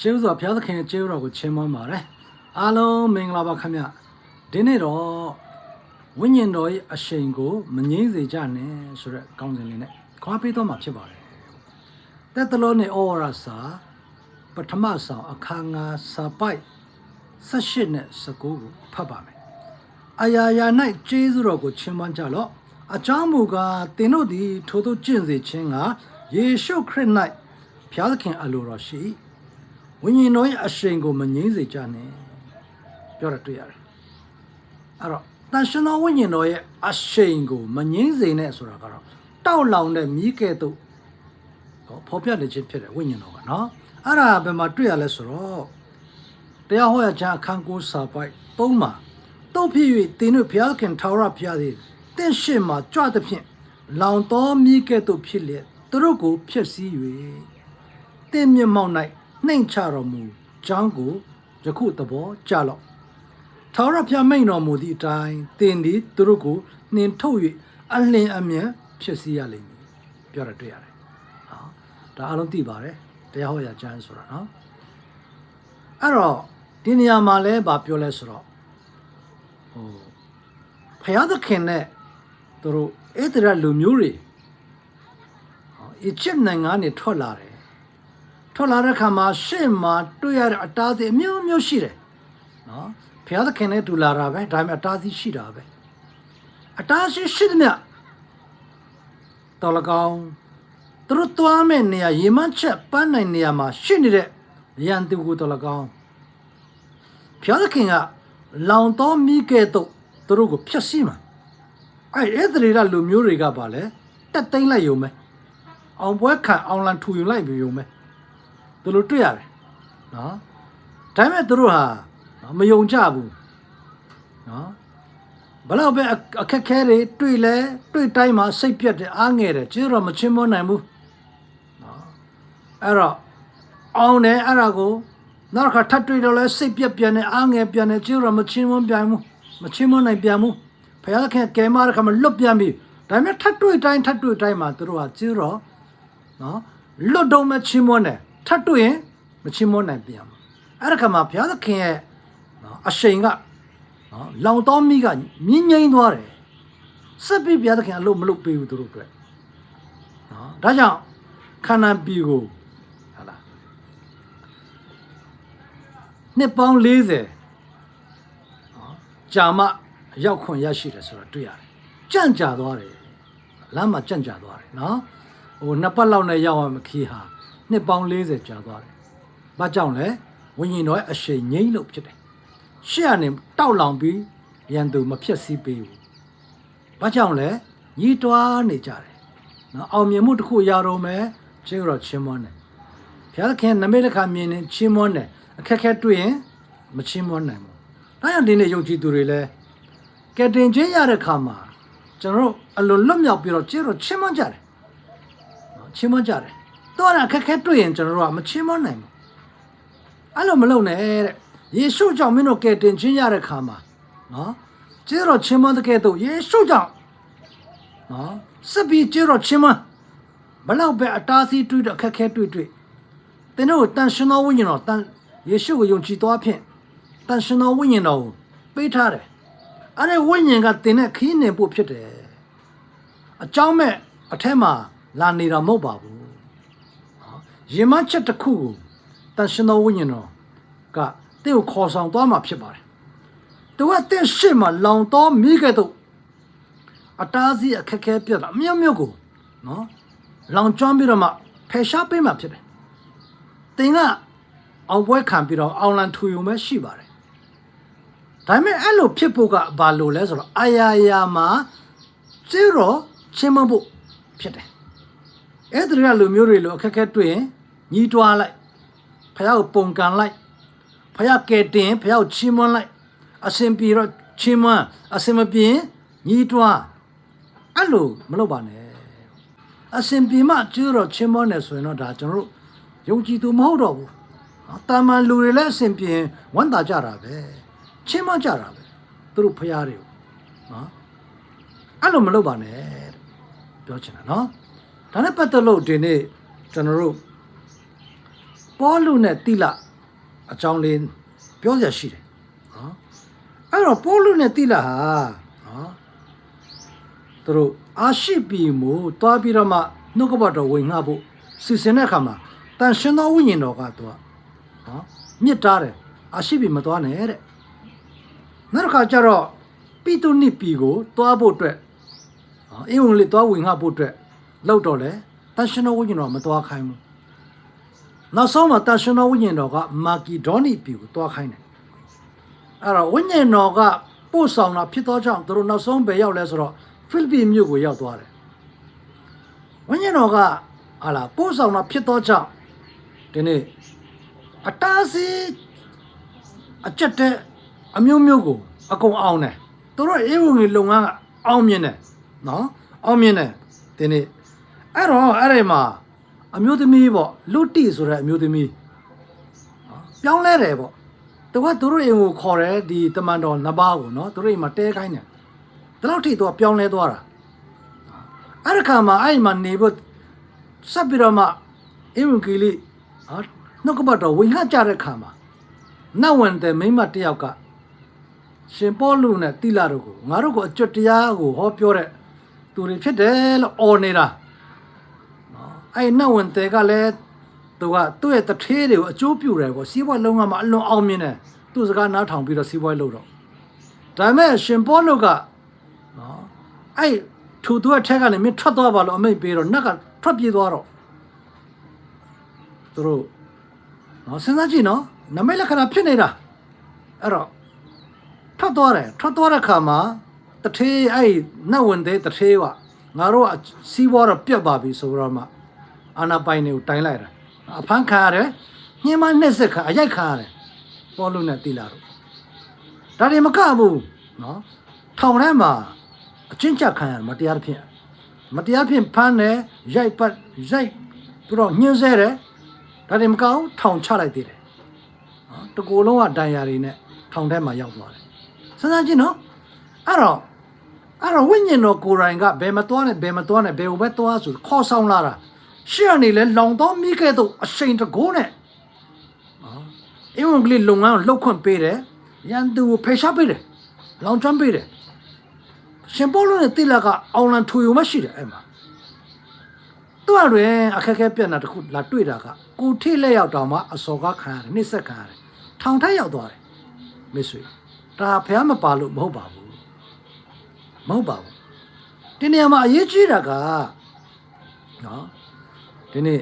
ရှေးဥစွာဘုရားသခင်ရဲ့ကျေးဇူးတော်ကိုချီးမွမ်းပါတယ်အားလုံးမင်္ဂလာပါခင်ဗျဒီနေ့တော့ဝိညာဉ်တော်ရဲ့အရှိန်ကိုမငြိမ့်စေကြနဲ့ဆိုတဲ့ကောင်းစဉ်လေးနဲ့ခွာပေးတော့မှာဖြစ်ပါတယ်တက်တလုံးနဲ့ဩဝါဒစာပထမဆောင်အခန်းငါစာပိုက်18နဲ့19ကိုဖတ်ပါမယ်အရာရာ၌ကျေးဇူးတော်ကိုချီးမွမ်းကြလော့အကြောင်းမူကားသင်တို့သည်ထိုသို့ကျင့်စေခြင်းကယေရှုခရစ်၌ဘုရားသခင်အလိုတော်ရှိ၏ ဝိညာဉ်တော်ရဲ့အရှိန်ကိုမငြိမ့်စေကြနဲ့ပြောရတွေ့ရတယ်အဲ့တော့တန်ရှင်တော်ဝိညာဉ်တော်ရဲ့အရှိန်ကိုမငြိမ့်စေနဲ့ဆိုတာကတော့တောက်လောင်တဲ့မိကဲ့သို့ဟောဖော်ပြနေခြင်းဖြစ်တယ်ဝိညာဉ်တော်ကနော်အဲ့ဒါဘယ်မှာတွေ့ရလဲဆိုတော့တရားဟောရခြင်းအခန်းကိုစာပိုက်၃မှာတုတ်ဖြစ်၍သင်တို့ဘုရားခင်ထာဝရဘုရားသည်တင့်ရှေ့မှာကြွသဖြင့်လောင်တော်မိကဲ့သို့ဖြစ်လျက်သူတို့ကိုဖျက်ဆီး၍တင့်မျက်မှောက်၌ နှိမ်ချတော်မူကြောင်းကိုယခုသဘောကြလော့ထာဝရဘုရားမိန်တော်မူသည့်အတိုင်းသင်သည်သူတို့ကိုနှင်ထုတ်၍အလင်းအမြန်ဖြစ်စီရလိမ့်မည်ပြောရတွေ့ရတယ်ဟောဒါအားလုံးသိပါတယ်တရားဟောရကျမ်းဆိုတာနော်အဲ့တော့ဒီနေရာမှာလဲဗာပြောလဲဆိုတော့ဟိုဘုရားသခင်နဲ့သူတို့အဲ့ဒီရလူမျိုးတွေဟောအစ်ချစ်နိုင်ငံကနေထွက်လာတယ် ထွက်လာတဲ့ခါမှာရှေ့မှာတွေ့ရတဲ့အတားအဆီးအမျိုးမျိုးရှိတယ်နော်ဘုရားသခင်နဲ့တူလာတာပဲဒါပေမဲ့အတားအဆီးရှိတာပဲအတားအဆီးရှိသမျှတော်လကောင်းသူတို့သွားမဲ့နေရာရေမန်းချက်ပန်းနိုင်နေရာမှာရှိနေတဲ့ရန်သူကိုတော်လကောင်းဘုရားသခင်ကလောင်တော်မိကဲ့သို့သူတို့ကိုဖျက်ဆီးမှာအဲ့အဲ့ဒီရလူမျိုးတွေကပါလဲတက်သိမ့်လိုက်ယုံမဲအောင်ပွဲခံအောင်လန်ထူယူလိုက်ပြီယုံမဲ သူတို့တွေ့ရတယ်နော်ဒါပေမဲ့သူတို့ဟာမယုံကြဘူးနော်ဘလောက်ပဲအခက်ခဲတွေတွေ့လဲတွေ့တိုင်းမှာစိတ်ပြတ်တယ်အားငယ်တယ်ကျေတော့မချင်းမနိုင်ဘူးနော်အဲ့တော့အောင်တယ်အဲ့ဒါကိုနောက်တစ်ခါထပ်တွေ့တော့လဲစိတ်ပြတ်ပြန်တယ်အားငယ်ပြန်တယ်ကျေတော့မချင်းမပြန်ဘူးမချင်းမနိုင်ပြန်ဘူးဘုရားသခင်ကဲမတဲ့ခါမှာလွတ်ပြန်ပြီဒါပေမဲ့ထပ်တွေ့တိုင်းထပ်တွေ့တိုင်းမှာသူတို့ဟာကျေတော့နော်လွတ်တော့မချင်းမွန်းတယ် ထပ်တွေ့ရင်မချင်းမွန်းနိုင်ပြန်ဘူးအဲ့ဒါခါမှာဘုရားသခင်ရဲ့နော်အရှိန်ကနော်လောင်တော်မိကမြင်းငိမ့်သွားတယ်စက်ပြီးဘုရားသခင်အလို့မလုပ်ပေးဘူးသူတို့အတွက်နော်ဒါကြောင့်ခန္ဓာပြီကိုဟာလားနှစ်ပေါင်း40နော်ကြာမရောက်ခွင့်ရရှိတယ်ဆိုတော့တွေ့ရတယ်ကြန့်ကြာသွားတယ်လမ်းမှာကြန့်ကြာသွားတယ်နော်ဟိုနှစ်ပတ်လောက်နဲ့ရောက်အောင်ခီးဟာ နှစ်ပေါင်း40ကြာသွားတယ်။ဘာကြောင့်လဲဝိညာဉ်တော်ရဲ့အရှိန်ငိမ့်လို့ဖြစ်တယ်။ရှေ့ကနေတောက်လောင်ပြီးရန်သူမဖြစ်စည်းပေးဘူး။ဘာကြောင့်လဲညီးတွားနေကြတယ်။နော်အောင်မြင်မှုတစ်ခုရတော့မယ်ချင်းတော့ချင်းမွန်းတယ်။ဘုရားသခင်နမိတ်တစ်ခါမြင်ရင်ချင်းမွန်းတယ်အခက်ခဲတွေ့ရင်မချင်းမွန်းနိုင်ဘူး။ဒါကြောင့်ဒီနေ့ယုံကြည်သူတွေလည်းကယ်တင်ခြင်းရတဲ့ခါမှာကျွန်တော်တို့အလွန်လွတ်မြောက်ပြီးတော့ချင်းတော့ချင်းမွန်းကြတယ်နော်ချင်းမကြတယ် တော်对眼က်ခဲတွေ့ရင်ကျွန်တော်တို့ကမချင်းမနိုင်ဘူးအဲ့လိုမလုပ်နဲ့တဲ့ယေရှုကြောင့်မင်းတို့ကယ်တင်ခြင်းရတဲ့ခါမှာနော်ကျေ ရင်မချက်တစ်ခုကိုတန်ရှင်တော်ဝိညာဉ်တော်ကတင့်ကိုခေါ်ဆောင်သွားမှာဖြစ်ပါတယ်သူကတင့်ရှေ့မှာလောင်တော်မိခဲ့တော့အတားစီအခက်ခဲပြတ်တာအမြတ်မြတ်ကိုနော်လောင်ကျွမ်းပြီးတော့မှဖယ်ရှားပေးမှာဖြစ်တယ်တင်ကအောင်ပွဲခံပြီးတော့အောင်လန်ထူယုံပဲရှိပါတယ်ဒါပေမဲ့အဲ့လိုဖြစ်ဖို့ကဘာလို့လဲဆိုတော့အာယာယာမှာကျေရောချင်းမဖို့ဖြစ်တယ်အဲ့ဒီကလူမျိုးတွေလိုအခက်အခဲတွေ့ရင် ညီးတွားလိုက်ဖယားကိုပုံကန်လိုက်ဖယားကဲတင်ဖယားကိုချီးမွမ်းလိုက်အစင်ပြေတော့ချီးမွမ်းအစင်မပြေညီးတွားအဲ့လိုမလုပ်ပါနဲ့အစင်ပြေမှကျူးတော့ချီးမွမ်းတယ်ဆိုရင်တော့ဒါကျွန်တော်တို့ယုံကြည်သူမဟုတ်တော့ဘူးတာမန်လူတွေလည်းအစင်ပြေဝမ်းသာကြတာပဲချီးမွမ်းကြတာပဲသူတို့ဖယားတွေကိုနော်အဲ့လိုမလုပ်ပါနဲ့ပြောချင်တာနော်ဒါနဲ့ပတ်သက်လို့ဒီနေ့ကျွန်တော်တို့ ပေါလုနဲ့တိလအကြောင်းလေးပြောစရာရှိတယ်နော်အဲ့တော့ပိုးလူနဲ့တိလာဟာနော်သူတို့အာရှိပြီမို့တွားပြီးတော့မှနှုတ်ကပတ်တော်ဝင်ငှဖို့စီစဉ်တဲ့အခါမှာတန်ရှင်သောဝိညာဉ်တော်ကသူကနော်မြစ်တားတယ်အာရှိပြီမတွားနဲ့တဲ့နောက်တစ်ခါကျတော့ပိတုနိပြီကိုတွားဖို့အတွက်နော်အင်ဝင်လေးတွားဝင်ငှဖို့အတွက်လောက်တော့လေတန်ရှင်သောဝိညာဉ်တော်မတွားခိုင်းဘူး နောက်ဆုံးမှာတာရှင်တော်ဝိညာဉ်တော်ကမာကီဒေါနိပြီကိုတွားခိုင်းတယ်အဲ့တော့ဝိညာဉ်တော်ကပို့ဆောင်တာဖြစ်သောကြောင့်သူတို့နောက်ဆုံးပဲရောက်လဲဆိုတော့ဖိလိပ္ပိမြို့ကိုရောက်သွားတယ်ဝိညာဉ်တော်ကဟာလာပို့ဆောင်တာဖြစ်သောကြောင့်ဒီနေ့အတားစီအကျက်တဲ့အမျိုးမျိုးကိုအကုန်အောင်တယ်သူတို့အေဝံဂေလိလုပ်ငန်းကအောင်မြင်တယ်နော်အောင်မြင်တယ်ဒီနေ့အဲ့တော့အဲ့ဒီမှာ အမျိုးသမီးပေါ့လူတိဆိုတဲ့အမျိုးသမီးနော်ပြောင်းလဲတယ်ပေါ့သူကသူတို့အိမ်ကိုခေါ်တယ်ဒီတမန်တော်နှစ်ပါးကိုနော်သူတို့အိမ်မှာတဲခိုင်းတယ်ဒီလောက်ထိသူကပြောင်းလဲသွားတာအဲ့ဒီခါမှာအဲ့ဒီမှာနေဖို့ဆက်ပြီးတော့မှအင်ဝင်ကလေးဟာနှုတ်ကပတ်တော်ဝင်ဟကြတဲ့ခါမှာနတ်ဝင်တဲ့မိန်းမတစ်ယောက်ကရှင်ပေါလုနဲ့တိလာတို့ကိုငါတို့ကိုအကျွတ်တရားကိုဟောပြောတဲ့သူတွေဖြစ်တယ်လို့អော်နေတာ အဲ့နတ်ဝင်တဲကလည်းသူကသူ့ရဲ့တထေးတွေကိုအကျိုးပြုတယ်ပေါ့စီးပွားလုံးဝမှာအလွန်အောင်မြင်တယ်သူ့စကားနားထောင်ပြီးတော့စီးပွားလုပ်တော့ဒါပေမဲ့ရှင်ပေါလုကနော်အဲ့ထူသူအထက်ကနေမင်းထွက်သွားပါလို့အမိတ်ပေးတော့နတ်ကထွက်ပြေးသွားတော့သူတို့နော်စဉ်းစားကြည့်နော်နမိတ်လက္ခဏာဖြစ်နေတာအဲ့တော့ထွက်သွားတယ်ထွက်သွားတဲ့ခါမှာတထေးအဲ့နတ်ဝင်တဲ့တထေးကငါတို့ကစီးပွားတော့ပြတ်ပါပြီဆိုတော့မှ အာနာပိုင်တွေကိုတိုင်လိုက်တာအဖမ်းခံရတယ်ညှင်းမနှက်ဆက်ခံအရိုက်ခံရတယ်ပေါ်လို့နဲ့တိလာတော့ဒါတွေမကဘူးနော်ထောင်ထဲမှာအချင်းချက်ခံရတယ်မတရားသဖြင့်မတရားဖြင့်ဖမ်းတယ်ရိုက်ပတ်ရိုက်ပြီးတော့ညှင်းဆဲတယ်ဒါတွေမကဘူးထောင်ချလိုက်သေးတယ်နော်တကူလုံးကဒဏ်ရာတွေနဲ့ထောင်ထဲမှာရောက်သွားတယ်စဉ်းစားကြည့်နော်အဲ့တော့အဲ့တော့ဝိညာဉ်တော်ကိုယ်တိုင်ကဘယ်မသွားနဲ့ဘယ်မသွားနဲ့ဘယ်ဟိုဘက်သွားဆိုခေါ်ဆောင်လာတာ ရှေ့ကနေလဲလောင်တော့မိခဲ့တော့အရှိန်တကိုးနဲ့နော်အင်္ဂလိပ်လုပ်ငန်းကိုလှုပ်ခွင့်ပေးတယ်ရန်သူကိုဖယ်ရှားပေးတယ်လောင်ကျွမ်းပေးတယ်ရှင်ပေါလုနဲ့တိလကအောင်လန်ထူယုံမရှိတယ်အဲ့မှာသူ့အတွင်အခက်အခဲပြက်တာတစ်ခုလာတွေ့တာကကိုထိလက်ရောက်တောင်မှအစော်ကခံရတယ်နှိမ့်ဆက်ခံရတယ်ထောင်ထက်ရောက်သွားတယ်မိတ်ဆွေဒါဖះမပါလို့မဟုတ်ပါဘူးမဟုတ်ပါဘူးဒီနေရာမှာအရေးကြီးတာကနော် ဒီနေ့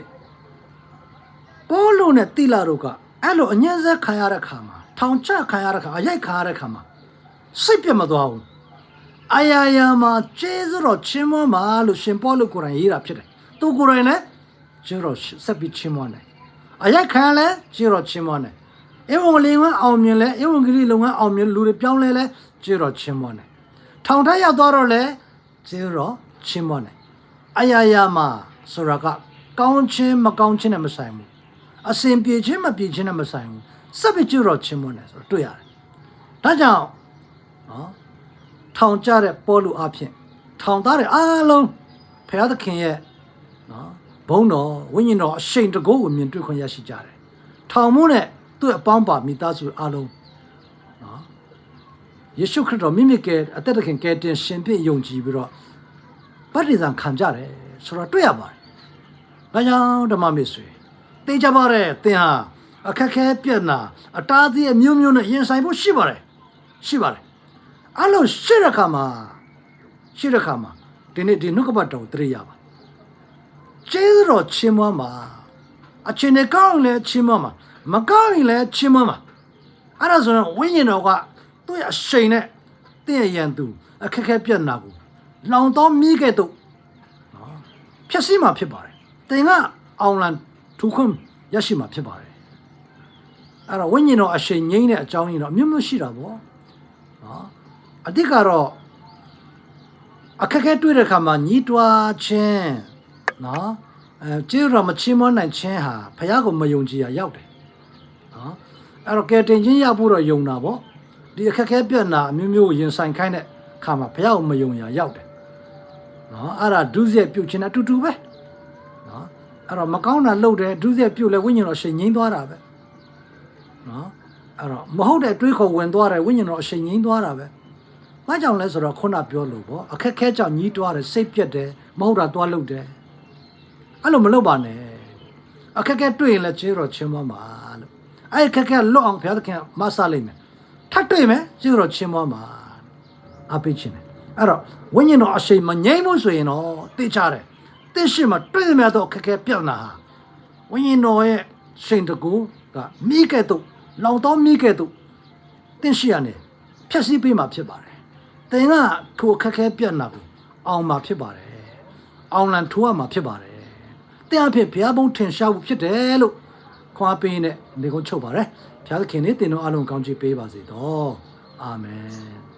ပိုးလို့နဲ့တိလာတို့ကအဲ့လိုအညံ့ဆက်ခံရတဲ့ခါမှာထောင်ချခံရတဲ့ခါအရိုက်ခံရတဲ့ခါမှာစိတ်ပြတ်မသွားဘူးအာယာယာမှာကျေးဇူးတော်ချင်းမွမ်းပါလို့ရှင်ပေါလုကိုယ်တိုင်ရေးတာဖြစ်တယ်သူကိုယ်တိုင်လည်းကျေးဇူးတော်ဆက်ပြီးချင်းမွမ်းတယ်အရိုက်ခံလည်းကျေးဇူးတော်ချင်းမွမ်းတယ်ဧဝံဂေလိကအောင်မြင်လဲဧဝံဂေလိလုံကအောင်မြင်လူတွေပြောင်းလဲလဲကျေးဇူးတော်ချင်းမွမ်းတယ်ထောင်ထက်ရောက်သွားတော့လဲကျေးဇူးတော်ချင်းမွမ်းတယ်အာယာယာမှာဆိုတာက ကောင်းခြင်းမကောင်းခြင်းနဲ့မဆိုင်ဘူးအစဉ်ပြေခြင်းမပြေခြင်းနဲ့မဆိုင်ဘူးစပ်ပကြတော့ချင်းမွန်းတယ်ဆိုတော့တွေ့ရတယ်ဒါကြောင့်နော်ထောင်ကြတဲ့ပေါ်လူအဖြစ်ထောင်သားတဲ့အားလုံးဖခင်သခင်ရဲ့နော်ဘုန်းတော်ဝိညာဉ်တော်အရှိန်တကိုးကိုမြင်တွေ့ခွင့်ရရှိကြတယ်ထောင်မှုနဲ့သူ့အပေါင်းပါမိသားစုအားလုံးနော်ယေရှုခရစ်တော်မိမိကအသက်သခင်ကယ်တင်ရှင်ဖြစ်ယုံကြည်ပြီးတော့ဗတ္တိဇံခံကြတယ်ဆိုတော့တွေ့ရပါတယ်။ ဒါကြောင့်ဓမ္မမစ်ဆွေသိကြပါရဲ့သင်ဟာအခက်ခဲပြက်နာအတားအသီးအမျိုးမျိုးနဲ့ရင်ဆိုင်ဖို့ရှိပါတယ်။ရှိပါတယ်။အဲ့လိုရှိတဲ့ခါမှာရှိတဲ့ခါမှာဒီနေ့ဒီနှုတ်ကပတ်တော်တရိယာပါ။ကျေးဇူးတော်ချီးမွမ်းပါ။အချင်းနဲ့ကောင်းရင်လည်းချီးမွမ်းပါ။မကောင်းရင်လည်းချီးမွမ်းပါ။အဲ့ဒါဆိုရင်ဝိညာဉ်တော်ကသူ့ရဲ့အရှိန်နဲ့တင့်ရဲ့ရန်သူအခက်ခဲပြက်နာကိုလောင်တော်မိခဲ့တော့ဖြည့်ဆည်းမှာဖြစ်ပါတယ်။ တင်ကအောင်လန်ထူခွင့်ရရှိမှာဖြစ်ပါတယ်။အဲ့တော့ဝိညာဉ်တော်အရှိန်ငိမ့်တဲ့အကြောင်းရင်းတော့အမျိုးမျိုးရှိတာပေါ့။နော်အတိတ်ကတော့အခက်အခဲတွေ့တဲ့အခါမှာညီးတွားခြင်းနော်အဲကျေးတော်မချင်းမနိုင်ခြင်းဟာဖះကိုမယုံကြည်ရရောက်တယ်။နော်အဲ့တော့ကဲတင်ချင်းရဖို့တော့ယုံတာပေါ့။ဒီအခက်အခဲပြက်နာအမျိုးမျိုးကိုရင်ဆိုင်ခိုင်းတဲ့အခါမှာဖះကိုမယုံရရောက်တယ်။နော်အဲ့ဒါဒုစရိုက်ပြုတ်ခြင်းနဲ့အတူတူပဲ။နော် အဲ့တော့မကောင်းတာလုပ်တယ်ဒုစရိုက်ပြုတ်လဲဝိညာဉ်တော်ရှိန်ငိမ့်သွားတာပဲနော်အဲ့တော့မဟုတ်တဲ့တွေးခေါ်ဝင်သွားတယ်ဝိညာဉ်တော်အရှိန်ငိမ့်သွားတာပဲ။ဘာကြောင့်လဲဆိုတော့ခုနပြောလို့ပေါ့အခက်ခဲကြောင့်ညီးတွားတယ်စိတ်ပြက်တယ်မဟုတ်တာတွားလုပ်တယ်။အဲ့လိုမလုပ်ပါနဲ့။အခက်ခဲတွေ့ရင်လည်းကျေးတော်ချင်းမွားမှာလို့။အဲ့အခက်ခဲလွတ်အောင်ဘုရားသခင်မဆလိုက်မယ်။ထပ်တွေ့မယ်ကျေးတော်ချင်းမွားမှာ။အပိချင်းတယ်။အဲ့တော့ဝိညာဉ်တော်အရှိန်မငြိမ့်ဘူးဆိုရင်တော့သိချတယ်။ သိရှိမှတွေ့ရမြတ်တော့အခက်ခဲပြတ်လာဟာဝိညာဉ်တော်ရဲ့ရှိန်တကူကမိကဲ့သို့လောင်တော်မိကဲ့သို့တင့်ရှိရနဲ့ဖြည့်ဆည်းပေးမှာဖြစ်ပါတယ်။တင်ကထိုအခက်ခဲပြတ်နာကိုအောင်မှာဖြစ်ပါတယ်။အောင်လန်ထိုးရမှာဖြစ်ပါတယ်။တင်အဖြစ်ဘုရားဘုံထင်ရှားဖို့ဖြစ်တယ်လို့ခွာပေးနဲ့နေကုန်းချုပ်ပါတယ်။ဘုရားသခင်နဲ့တင်တော်အလုံးကောင်းချီးပေးပါစေတော့။အာမင်။